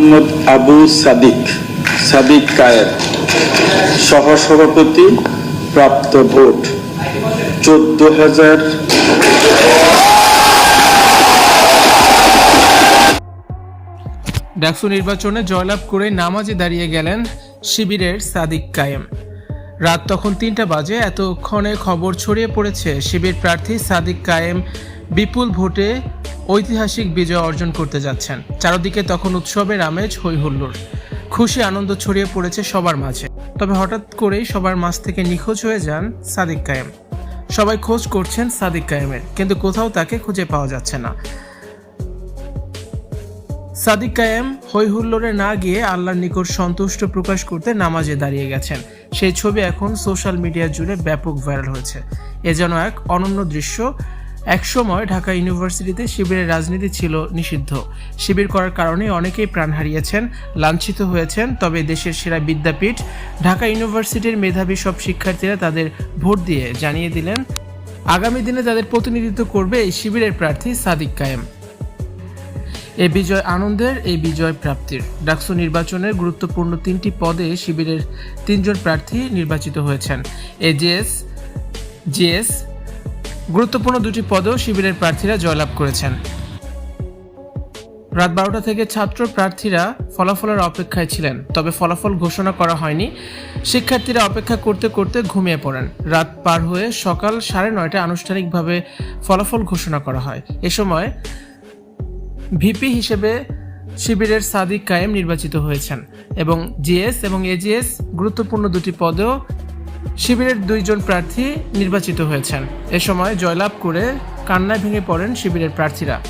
মোহাম্মদ আবু সাদিক সাদিক কায়ের সহসভাপতি, প্রাপ্ত ভোট চোদ্দ হাজার। ডাকসু নির্বাচনে জয়লাভ করে নামাজে দাঁড়িয়ে গেলেন শিবিরের সাদিক কায়েম। রাত তখন তিনটা বাজে, এতক্ষণে খবর ছড়িয়ে পড়েছে শিবির প্রার্থী সাদিক কায়েম বিপুল ভোটে ঐতিহাসিক বিজয় অর্জন করতে যাচ্ছেন। চারদিকে তখন উৎসবের আমেজ হই হুল্লোড় খুশি আনন্দ ছড়িয়ে পড়েছে সবার মাঝে। তবে হঠাৎ করেই সবার মাঝ থেকে নিখোঁজ হয়ে যান সাদিক কায়েম। সবাই খোঁজ করছেন সাদিক কায়েমের, কিন্তু কোথাও তাকে খুঁজে পাওয়া যাচ্ছে না। সাদিক কায়েম হৈহুল্লোড়ে না গিয়ে আল্লাহর নিকট সন্তুষ্ট প্রকাশ করতে নামাজে দাঁড়িয়ে গেছেন। সেই ছবি এখন সোশ্যাল মিডিয়া জুড়ে ব্যাপক ভাইরাল হয়েছে। এ যেন এক অনন্য দৃশ্য একসময় ঢাকা ইউনিভার্সিটিতে শিবিরের রাজনীতি ছিল নিষিদ্ধ। শিবির করার কারণে অনেকেই প্রাণ হারিয়েছেন, লাঞ্ছিত হয়েছেন, তবে দেশের সেরা বিদ্যাপীঠ, ঢাকা ইউনিভার্সিটির মেধাবী সব শিক্ষার্থীরা তাদের ভোট দিয়ে জানিয়ে দিলেন, আগামী দিনে তাদের প্রতিনিধিত্ব করবে এই শিবিরের প্রার্থী সাদিক কায়েম। এ বিজয় আনন্দের এই বিজয় প্রাপ্তির। ডাকসু নির্বাচনের গুরুত্বপূর্ণ তিনটি পদে শিবিরের তিনজন প্রার্থী নির্বাচিত হয়েছেন। এজিএস জিএস গুরুত্বপূর্ণ দুটি পদেও শিবিরের প্রার্থীরা জয়লাভ করেছেন। রাত বারোটা থেকে ছাত্র প্রার্থীরা ফলাফলের অপেক্ষায় ছিলেন, তবে ফলাফল ঘোষণা করা হয়নি। শিক্ষার্থীরা অপেক্ষা করতে করতে ঘুমিয়ে পড়েন। রাত পার হয়ে সকাল সাড়ে নয়টায় আনুষ্ঠানিকভাবে ফলাফল ঘোষণা করা হয়। এ সময় ভিপি হিসেবে শিবিরের সাদিক কায়েম নির্বাচিত হয়েছেন এবং জিএস এবং এজিএস গুরুত্বপূর্ণ দুটি পদেও শিবিরের দুইজন প্রার্থী নির্বাচিত হয়েছেন। এ সময় জয়লাভ করে কান্নায় ভেঙে পড়েন শিবিরের প্রার্থীরা।